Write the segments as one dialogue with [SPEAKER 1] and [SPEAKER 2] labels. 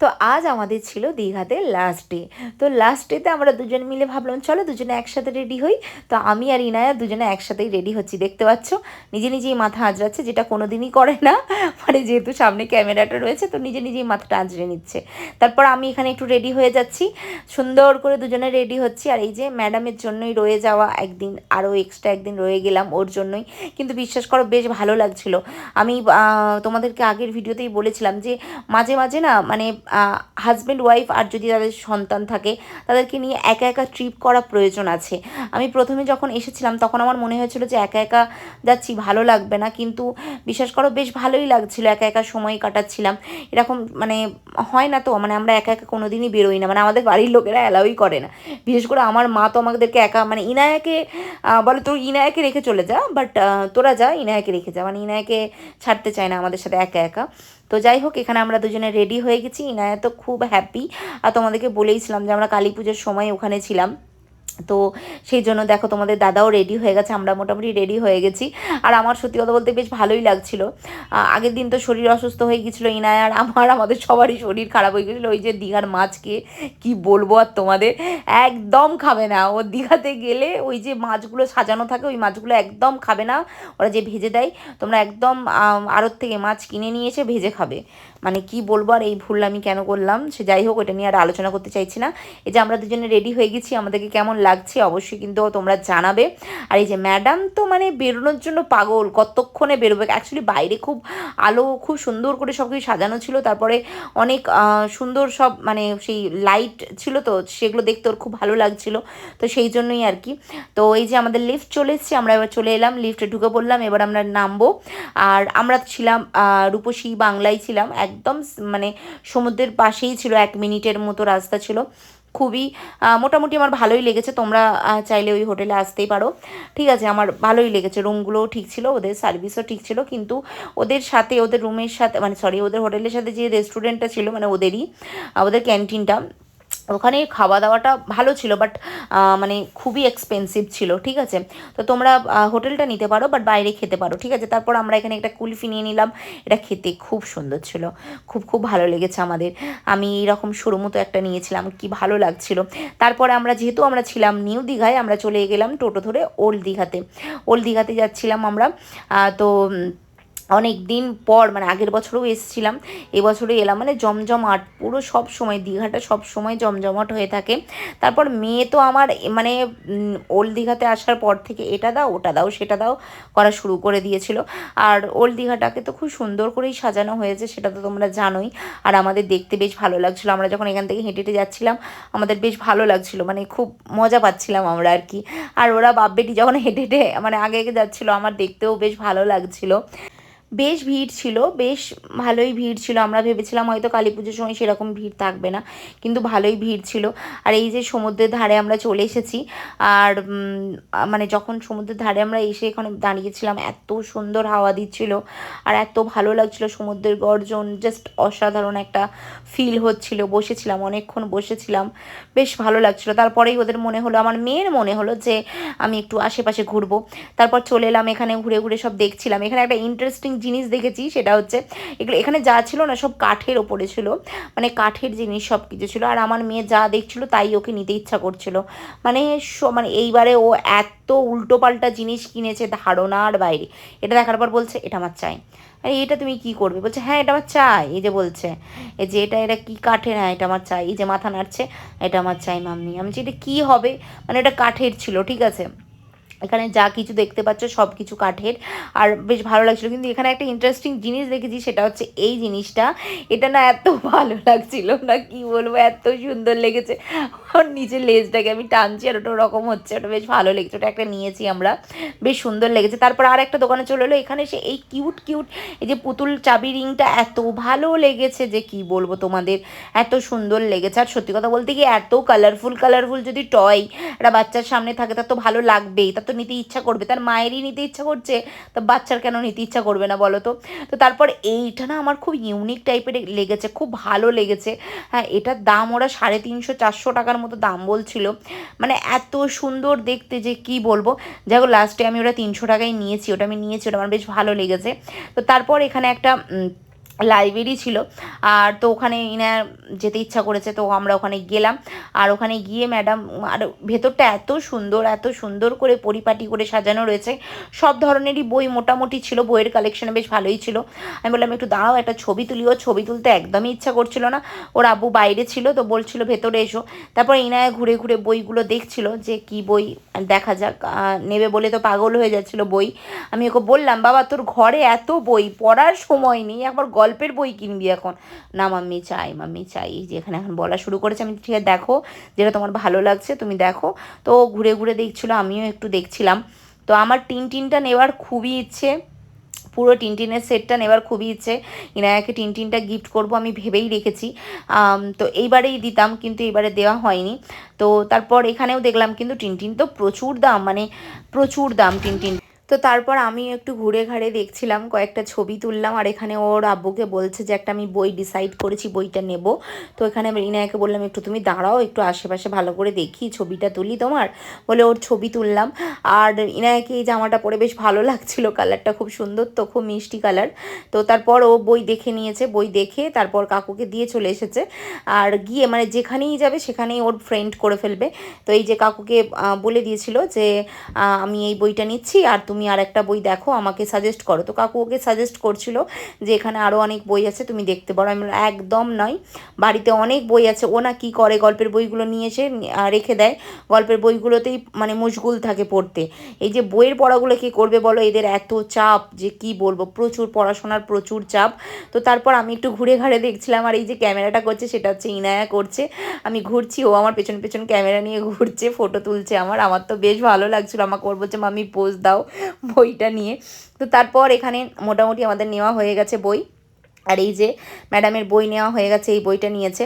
[SPEAKER 1] তো আজ আমাদের ছিল দীঘাতে লাস্ট ডে তো লাস্ট ডেতে আমরা দুজন মিলে ভাবলাম, চলো দুজনে একসাথে রেডি হই। তো আমি আর ইনায়া দুজনে একসাথেই রেডি হচ্ছি, দেখতে পাচ্ছ? নিজে নিজেই মাথা আঁচড়াচ্ছে, যেটা কোনো দিনই করে না। মানে যেহেতু সামনে ক্যামেরাটা রয়েছে, তো নিজে নিজেই মাথাটা আঁচড়ে নিচ্ছে। তারপর আমি এখানে একটু রেডি হয়ে যাচ্ছি। সুন্দর করে দুজনে রেডি হচ্ছি। আর এই যে ম্যাডামের জন্যই রয়ে যাওয়া একদিন, আরও এক্সট্রা একদিন রয়ে গেলাম ওর জন্যই। কিন্তু বিশ্বাস করো, বেশ ভালো লাগছিল। আমি তোমাদেরকে আগের ভিডিওতেই বলেছিলাম যে, মাঝে মাঝে না মানে হাজব্যান্ড ওয়াইফ আর যদি তাদের সন্তান থাকে, তাদেরকে নিয়ে একা একা ট্রিপ করা প্রয়োজন আছে। আমি প্রথমে যখন এসেছিলাম, তখন আমার মনে হয়েছিল যে একা একা যাচ্ছি, ভালো লাগবে না। কিন্তু বিশ্বাস করো, বেশ ভালোই লাগছিল, একা একা সময় কাটাচ্ছিলাম। এরকম মানে হয় না তো মানে আমরা একা একা কোনো দিনই বেরোই না। মানে আমাদের বাড়ির লোকেরা অ্যালাউই করে না। বিশেষ করে আমার মা তো আমাদেরকে একা মানে ইনায়াকে বলে তোর ইনায়াকে রেখে চলে যা বাট তোরা যা, ইনায়াকে রেখে যা। মানে ইনায়াকে ছাড়তে চায় না আমাদের সাথে একা একা। তো যাই হোক, এখানে আমরা দুজনে রেডি হয়ে গেছি। ইনায়া তো খুব হ্যাপি আর তোমাদেরকে বলেইছিলাম যে আমরা কালী পুজোর সময় ওখানে ছিলাম। তো সেই জন্য দেখো তোমাদের দাদাও রেডি হয়ে গেছে, আমরা মোটামুটি রেডি হয়ে গেছি। আর আমার সত্যি কথা বলতে বেশ ভালোই লাগছিল। আগের দিন তো শরীর অসুস্থ হয়ে গেছিল ইনায়, আর আমার, আমাদের সবারই শরীর খারাপ হয়ে গেছিল। ওই যে দীঘার মাছকে কি বলব আর তোমাদের? একদম খাবে না। ও দীঘাতে গেলে ওই যে মাছগুলো সাজানো থাকে, ওই মাছগুলো একদম খাবে না। ওরা যে ভেজে দেয়, তোমরা একদম আড়ত থেকে মাছ কিনে নিয়ে এসে ভেজে খাবে। মানে কি বলব আর এই ভুল আমি কেন করলাম? সে যাই হোক ওটা নিয়ে আর আলোচনা করতে চাইছি না। এই যে আমরা দুজনে রেডি হয়ে গেছি, আমাদেরকে কেমন লাগছে, অবশ্যই কিন্তু তোমরা জানাবে। আর এই যে ম্যাডাম তো মানে বেরোনোর জন্য পাগল, কতক্ষণে বেরোবে? অ্যাকচুয়ালি বাইরে খুব আলো, খুব সুন্দর করে সব কিছু সাজানো ছিল। তারপরে অনেক সুন্দর সব মানে সেই লাইট ছিল তো, সেগুলো দেখতে ওর খুব ভালো লাগছিল। তো সেই জন্যই আর কি। তো এই যে আমাদের লিফট চলে এসেছি, আমরা এবার চলে এলাম। লিফটে ঢুকে পড়লাম, এবার আমরা নামবো। আর আমরা ছিলাম রূপসী বাংলায় ছিলাম। একদম মানে সমুদ্রের পাশেই ছিল, এক মিনিটের মতো রাস্তা ছিল। খুবই মোটামুটি আমার ভালোই লেগেছে। তোমরা চাইলে ওই হোটেলে আসতেই পারো। ঠিক আছে, আমার ভালোই লেগেছে। রুমগুলোও ঠিক ছিল, ওদের সার্ভিসও ঠিক ছিল, কিন্তু ওদের সাথে, ওদের রুমের সাথে মানে সরি, ওদের হোটেলের সাথে যে রেস্টুরেন্টটা ছিল মানে ওদেরই ওদের ক্যান্টিনটা ওখানে খাওয়া দাওয়াটা ভালো ছিল বাট মানে খুবই এক্সপেন্সিভ ছিল, ঠিক আছে? তো তোমরা হোটেলটা নিতে পারো বাট বাইরে খেতে পারো, ঠিক আছে? তারপর আমরা এখানে একটা কুলফি নিয়ে নিলাম, এটা খেতে খুব সুন্দর ছিল, খুব খুব ভালো লেগেছে আমাদের। আমি এইরকম সরু মতো একটা নিয়েছিলাম, কি ভালো লাগছিল। তারপরে আমরা, যেহেতু আমরা ছিলাম নিউ দীঘায়, আমরা চলে গেলাম টোটো ধরে ওল্ড দীঘাতে। ওল্ড দীঘাতে যাচ্ছিলাম আমরা তো অনেক দিন পর মানে আগের বছরও এসেছিলাম এবছরে এলাম মানে জমজমাট, পুরো সব সময়, দীঘাটা সব সময় জমজমাট হয়ে থাকে। তারপর মেয়ে তো আমার মানে ওল্ড দীঘাতে আসার পর থেকে এটা দাও, ওটা দাও, সেটা দাও করা শুরু করে দিয়েছিল। আর ওল্ড দীঘাটাকে তো খুব সুন্দর করেই সাজানো হয়েছে, সেটা তো তোমরা জানোই। আর আমাদের দেখতে বেশ ভালো লাগছিল, আমরা যখন এখান থেকে হেঁটে হেঁটে যাচ্ছিলাম, আমাদের বেশ ভালো লাগছিল মানে খুব মজা পাচ্ছিলাম আমরা আর কি। আর ওরা বাপ বেটি যখন হেঁটে হেঁটে মানে আগে আগে যাচ্ছিল, আমার দেখতেও বেশ ভালো লাগছিল। বেশ ভিড় ছিল, বেশ ভালোই ভিড় ছিল। আমরা ভেবেছিলাম হয়তো কালী পুজোর সময় সেরকম ভিড় থাকবে না, কিন্তু ভালোই ভিড় ছিল। আর এই যে সমুদ্রের ধারে আমরা চলে এসেছি, আর মানে যখন সমুদ্রের ধারে আমরা এসে এখানে দাঁড়িয়েছিলাম, এত সুন্দর হাওয়া দিচ্ছিল আর এত ভালো লাগছিল সমুদ্রের গর্জন জাস্ট অসাধারণ একটা ফিল হচ্ছিল। বসেছিলাম, অনেকক্ষণ বসেছিলাম, বেশ ভালো লাগছিল। তারপরেই ওদের মনে হলো, আমার মেয়ের মনে হলো যে আমি একটু আশেপাশে ঘুরবো। তারপর চলে এলাম, এখানে ঘুরে ঘুরে সব দেখছিলাম। এখানে একটা ইন্টারেস্টিং জিনিস দেখেছি, সেটা হচ্ছে এগুলো, এখানে যা ছিল না সব কাঠের ওপরে ছিল মানে কাঠের জিনিস সব কিছু ছিল, আর আমার মেয়ে যা দেখছিল তাই ওকে নিতে ইচ্ছা করছিল। মানে মানে এইবারে ও এত উল্টোপাল্টা জিনিস কিনেছে ধারণার বাইরে। এটা দেখার পর বলছে, এটা আমার চাই। আরে, এটা তুমি কি করবে? বলছে হ্যাঁ এটা আমার চাই। এই যে বলছে, এই যে এটা এটা কি কাঠের? হ্যাঁ এটা আমার চাই। এই যে মাথা নাড়ছে, এটা আমার চাই মাম্মি। আমি এটা কী হবে? মানে এটা কাঠের ছিল, ঠিক আছে? এখানে যা কিছু দেখতে পাচ্ছ সব কিছু কাঠের। আর বেশ ভালো লাগছিল। কিন্তু এখানে একটা ইন্টারেস্টিং জিনিস দেখেছি, সেটা হচ্ছে এই জিনিসটা। এটা না এত ভালো লাগছিল না, কি বলব? এত সুন্দর লেগেছে। ওর নিচে লেজটাকে আমি টানছি আর ওটা ওরকম হচ্ছে। ওটা বেশ ভালো লেগেছে। ওটা একটা নিয়েছি আমরা। বেশ সুন্দর লেগেছে। তারপর আর একটা দোকানে চলে এলো। এখানে সে এই কিউট কিউট এই যে পুতুল চাবি রিংটা এত ভালো লেগেছে যে কি বলব তোমাদের? এত সুন্দর লেগেছে। আর সত্যি কথা বলতে কি এত কালারফুল কালারফুল যদি টয় একটা বাচ্চার সামনে থাকে, তার তো ভালো লাগবেই। তার তো নিতে ইচ্ছা করবে। তার মায়েরই নিতে ইচ্ছা করছে, তো বাচ্চার কেন নিতে ইচ্ছা করবে না বলো তো? তো তারপর এইটা না আমার খুব ইউনিক টাইপের লেগেছে, খুব ভালো লেগেছে। হ্যাঁ এটার দাম ওরা সাড়ে তিনশো, চারশো টাকার মতো দাম বলছিল। মানে এত সুন্দর দেখতে যে কি বলব? যাই লাস্টে আমি ওটা তিনশো টাকায় নিয়েছি, ওটা আমি নিয়েছি, ওটা আমার বেশ ভালো লেগেছে। তো তারপর এখানে একটা লাইব্রেরি ছিল। আর তো ওখানে ইনার যেতে ইচ্ছা করেছে, তো আমরা ওখানে গেলাম। আর ওখানে গিয়ে ম্যাডাম আর ভেতরটা এত সুন্দর এত সুন্দর করে পরিপাটি করে সাজানো রয়েছে। সব ধরনেরই বই মোটামুটি ছিল, বইয়ের কালেকশনে বেশ ভালোই ছিল। আমি বললাম, একটু দাঁড়াও, একটা ছবি তুলিও। ছবি তুলতে একদমই ইচ্ছা করছিল না। ওর আব্বু বাইরে ছিল, তো বলছিল, ভেতরে এসো। তারপর ইনায়া ঘুরে ঘুরে বইগুলো দেখছিল, যে কি বই, দেখা যাক নেবে বলে তো পাগল হয়ে যাচ্ছিল বই। আমি ওকে বললাম, বাবা, তোর ঘরে এত বই, পড়ার সময় নেই, একবার গল্পের বই কিনবি এখন। না মাম্মি, চাই মাম্মি, চাই। এই যে এখানে এখন বলা শুরু করেছে, আমি ঠিক আছে, দেখো যেটা তোমার ভালো লাগছে, তুমি দেখো। তো ঘুরে ঘুরে দেখছিলো, আমিও একটু দেখছিলাম। তো আমার টিন টিনটা নেওয়ার খুবই ইচ্ছে, পুরো টিনটিনের সেটটা নেওয়ার খুবই ইচ্ছে। ইনায়াকে টিনটিনটা গিফট করব আমি ভেবেই রেখেছি। তো এইবারেই দিতাম, কিন্তু এবারে দেওয়া হয়নি। তো তারপর এখানেও দেখলাম, কিন্তু টিনটিন তো প্রচুর দাম মানে প্রচুর দাম টিনটিন। তো তারপর আমি একটু ঘুরে ঘাড়ে দেখছিলাম, কয়েকটা ছবি তুললাম আর এখানে ওর আব্বুকে বলছে যে একটা আমি বই ডিসাইড করেছি, বইটা নেব। তো এখানে রিনায়াকে বললাম, একটু তুমি দাঁড়াও, একটু আশেপাশে ভালো করে দেখি, ছবিটা তুলি তোমার। বলে ওর ছবি তুললাম। আর ইনায়াকে এই জামাটা পরে বেশ ভালো লাগছিল, কালারটা খুব সুন্দর তো, খুব মিষ্টি কালার। তো তারপর ও বই দেখে নিয়েছে, বই দেখে তারপর কাকুকে দিয়ে চলে এসেছে। আর গিয়ে মানে যেখানেই যাবে সেখানেই ওর ফ্রেন্ড করে ফেলবে। তো এই যে কাকুকে বলে দিয়েছিল যে আমি এই বইটা নিচ্ছি আর তুমি আর একটা বই দেখো, আমাকে সাজেস্ট করো। তো কাকু ওকে সাজেস্ট করছিল যে এখানে আরও অনেক বই আছে, তুমি দেখতে পারো। আমি একদম নয়। বাড়িতে অনেক বই আছে, ও না কী করে গল্পের বইগুলো নিয়ে এসে রেখে দেয়। গল্পের বইগুলোতেই মানে মুশগুল থাকে পড়তে। এই যে বইয়ের পড়াগুলো কি করবে বলো? এদের এত চাপ যে কি বলব? প্রচুর পড়াশোনার প্রচুর চাপ। তো তারপর আমি একটু ঘুরে ঘাড়ে দেখছিলাম, আর এই যে ক্যামেরাটা করছে, সেটা হচ্ছে ইনায়া করছে। আমি ঘুরছি, ও আমার পেছন পেছন ক্যামেরা নিয়ে ঘুরছে ফটো তুলছে আমার। আমার তো বেশ ভালো লাগছিল। আমাকে ওর বলছে মামি পোজ দাও। বইটা নিয়ে। তো তারপর এখানে মোটামুটি আমাদের নেওয়া হয়ে গেছে বই। আর এই যে ম্যাডামের বই নেওয়া হয়ে গেছে, এই বইটা নিয়েছে।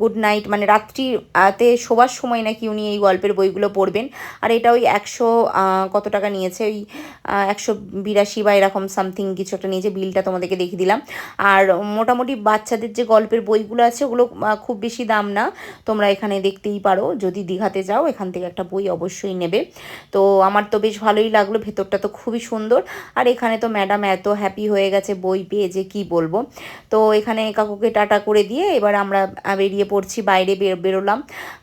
[SPEAKER 1] গুড নাইট মানে রাত্রিতে শোবার সময় নাকি উনি এই গল্পের বইগুলো পড়বেন। আর এটা ওই একশো কত টাকা নিয়েছে? ওই একশো বিরাশি বা এরকম সামথিং কিছু একটা নিয়েছে বিলটা তোমাদেরকে দেখিয়ে দিলাম। আর মোটামুটি বাচ্চাদের যে গল্পের বইগুলো আছে, ওগুলো খুব বেশি দাম না। তোমরা এখানে দেখতেই পারো। যদি দীঘাতে যাও, এখান থেকে একটা বই অবশ্যই নেবে। তো আমার তো বেশ ভালোই লাগল, ভেতরটা তো খুবই সুন্দর। আর এখানে তো ম্যাডাম এত হ্যাপি হয়ে গেছে বই পেয়ে যে কি বলব। তো এখানে কাকুকে টাটা করে দিয়ে এবার আমরা বেরিয়ে পড়ছি, বাইরে বের বেরোলাম।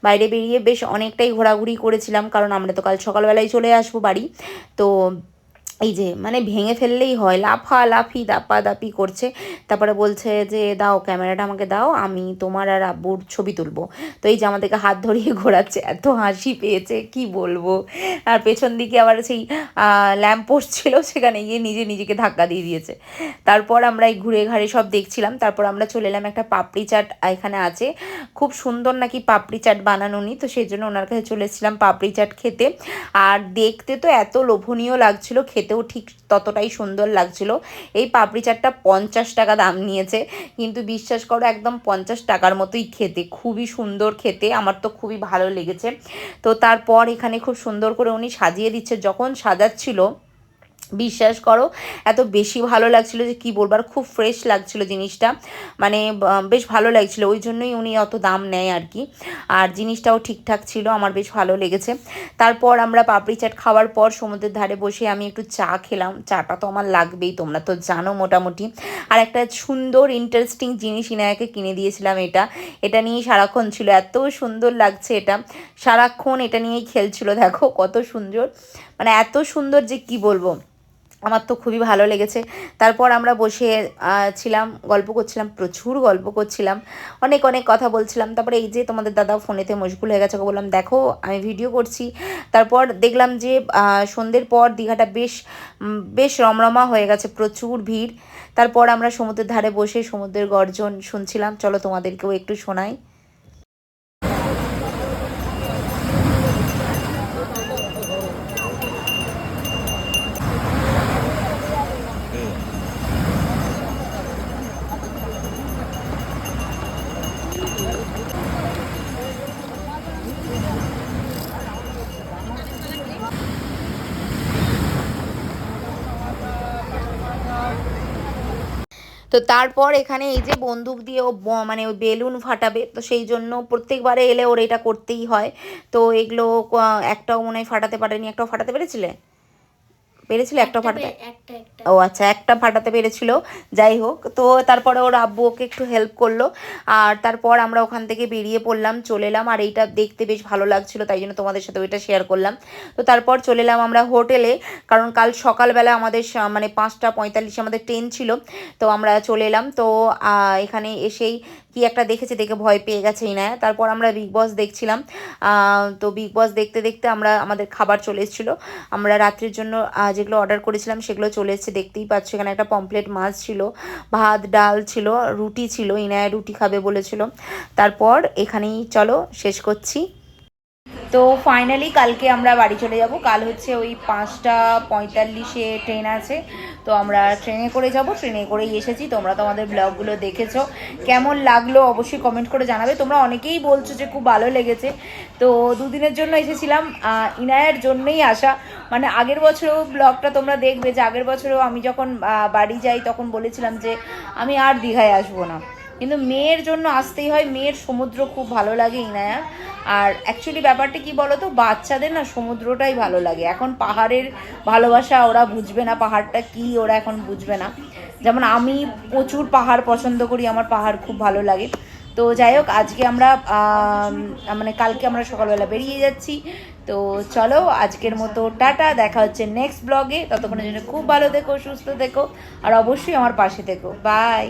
[SPEAKER 1] বাইরে বেরিয়ে বেশ অনেকটাই ঘোরাঘুরি করেছিলাম, কারণ আমরা তো কাল সকালবেলায় চলে আসব বাড়ি। তো এই যে মানে ভেঙে ফেললেই হয়। লাফা লাফি দাপা দাপি করছে। তারপরে বলছে যে, দাও, ক্যামেরাটা আমাকে দাও, আমি তোমার আর আব্বুর ছবি তুলবো। তো এই যে, আমাদেরকে হাত ধরিয়ে ঘোরাচ্ছে। এত হাসি পেয়েছে, কি বলব? আর পেছন দিকে আবার সেই ল্যাম্প পোস্ট ছিল, সেখানে গিয়ে নিজে নিজেকে ধাক্কা দিয়ে দিয়েছে। তারপর আমরা এই ঘুরে ঘাড়ে সব দেখছিলাম। তারপর আমরা চলে এলাম একটা পাপড়ি চাট এখানে আছে। খুব সুন্দর নাকি পাপড়ি চাট বানানো নি তো সেই জন্য ওনার কাছে চলে এসেছিলাম পাপড়ি চাট খেতে। আর দেখতে তো এত লোভনীয় লাগছিল খেতেও ঠিক ততটাই সুন্দর লাগছিল। এই পাপড়ি চাটটা পঞ্চাশ টাকা দাম নিয়েছে। কিন্তু বিশ্বাস করো, একদম পঞ্চাশ টাকার মতোই খেতে। খুবই সুন্দর খেতে, আমার তো খুবই ভালো লেগেছে। তো তারপর এখানে খুব সুন্দর করে উনি সাজিয়ে দিচ্ছে। যখন সাজাচ্ছিল বিশ্বাস করো, এত বেশি ভালো লাগছিল যে কি বলব, আর খুব ফ্রেশ লাগছিল জিনিসটা। মানে বেশ ভালো লাগছিল, ওই জন্যই উনি অত দাম নেয় আর কি। আর জিনিসটাও ঠিকঠাক ছিল, আমার বেশ ভালো লেগেছে। তারপর আমরা পাপড়ি চাট খাওয়ার পর সমুদ্রের ধারে বসে আমি একটু চা খেলাম। চাটা তো আমার লাগবেই, তোমরা তো জানো মোটামুটি। আর একটা সুন্দর ইন্টারেস্টিং জিনিস ইনায়াকে কিনে দিয়েছিলাম এটা। এটা নিয়েই সারাক্ষণ ছিল, এত সুন্দর লাগছে এটা। সারাক্ষণ এটা নিয়েই খেলছিল, দেখো কত সুন্দর। মানে এত সুন্দর যে কি বলব। আমার তো খুবই ভালো লেগেছে। তারপর আমরা বসে ছিলাম, গল্প করছিলাম, প্রচুর গল্প করছিলাম, অনেক অনেক কথা বলছিলাম। তারপরে এই যে তোমাদের দাদা ফোনেতে মশগুল হয়ে গেছে বললাম, দেখো, আমি ভিডিও করছি। তারপর দেখলাম যে সন্ধ্যের পর দীঘাটা বেশ বেশ রমরমা হয়ে গেছে, প্রচুর ভিড়। তারপর আমরা সমুদ্রের ধারে বসে সমুদ্রের গর্জন শুনছিলাম। চলো তোমাদেরকেও একটু শোনাই। তো তারপর এখানে এই যে বন্দুক দিয়ে ও মানে ওই বেলুন ফাটাবে, তো সেই জন্য প্রত্যেকবারে এলে ওর এটা করতেই হয়। তো এগুলো একটাও মনে হয় ফাটাতে পারেনি, একটাও ফাটাতে পেরেছিলে? পেরেছিল একটা ফাটাতে? ও আচ্ছা একটা ফাটাতে পেরেছিল। যাই হোক তো তারপরে ওর আব্বু ওকে একটু হেল্প করল। আর তারপর আমরা ওখান থেকে বেরিয়ে পড়লাম চলে এলাম। আর এইটা দেখতে বেশ ভালো লাগছিল তাই জন্য তোমাদের সাথে ওইটা শেয়ার করলাম। তো তারপর চলে এলাম আমরা হোটেলে কারণ কাল সকালবেলা আমাদের মানে পাঁচটা পঁয়তাল্লিশে আমাদের ট্রেন ছিল। তো আমরা চলে এলাম। তো এখানে এসেই কি একটা দেখেছে দেখে ভয় পেয়ে গেছে ইনায়া তারপর আমরা বিগ বস দেখছিলাম। তো বিগ বস দেখতে দেখতে আমরা আমাদের খাবার চলে এসেছিল। আমরা রাত্রির জন্য যেগুলো অর্ডার করেছিলাম সেগুলো চলে এসেছে। দেখতেই পাচ্ছ, এখানে একটা পমপ্লেট মাছ ছিল, ভাত, ডাল ছিল, রুটি ছিল, ইনায়া রুটি খাবে বলেছিল। তারপর এখানেই চলো, শেষ করছি। তো ফাইনালি কালকে আমরা বাড়ি চলে যাব। কাল হচ্ছে ওই পাঁচটা পঁয়তাল্লিশে ট্রেন আছে। তো আমরা ট্রেনে করে যাব। ট্রেনে করেই এসেছি। তোমরা তো আমাদের ব্লগগুলো দেখেছ। কেমন লাগল অবশ্যই কমেন্ট করে জানাবে। তোমরা অনেকেই বলছো যে খুব ভালো লেগেছে। তো দুদিনের জন্য এসেছিলাম। ইনায়ের জন্যই আসা। মানে আগের বছরও ব্লগটা তোমরা দেখবে যে আগের বছরও আমি যখন বাড়ি যাই তখন বলেছিলাম যে আমি আর দীঘায় আসব না। কিন্তু মেয়ের জন্য আসতেই হয়, মেয়ের সমুদ্র খুব ভালো লাগে ইনায়া। আর অ্যাকচুয়ালি ব্যাপারটা কি বলো তো বাচ্চাদের না সমুদ্রটাই ভালো লাগে। এখন পাহাড়ের ভালোবাসা ওরা বুঝবে না, পাহাড়টা কি ওরা এখন বুঝবে না। যেমন আমি প্রচুর পাহাড় পছন্দ করি, আমার পাহাড় খুব ভালো লাগে। তো যাই হোক, আজকে আমরা মানে কালকে আমরা সকালবেলা বেরিয়ে যাচ্ছি। তো চলো, আজকের মতো টাটা, দেখা হচ্ছে নেক্সট ব্লগে ততক্ষণের জন্য খুব ভালো থেকো, সুস্থ থেকো, আর অবশ্যই আমার পাশে থেকো। বাই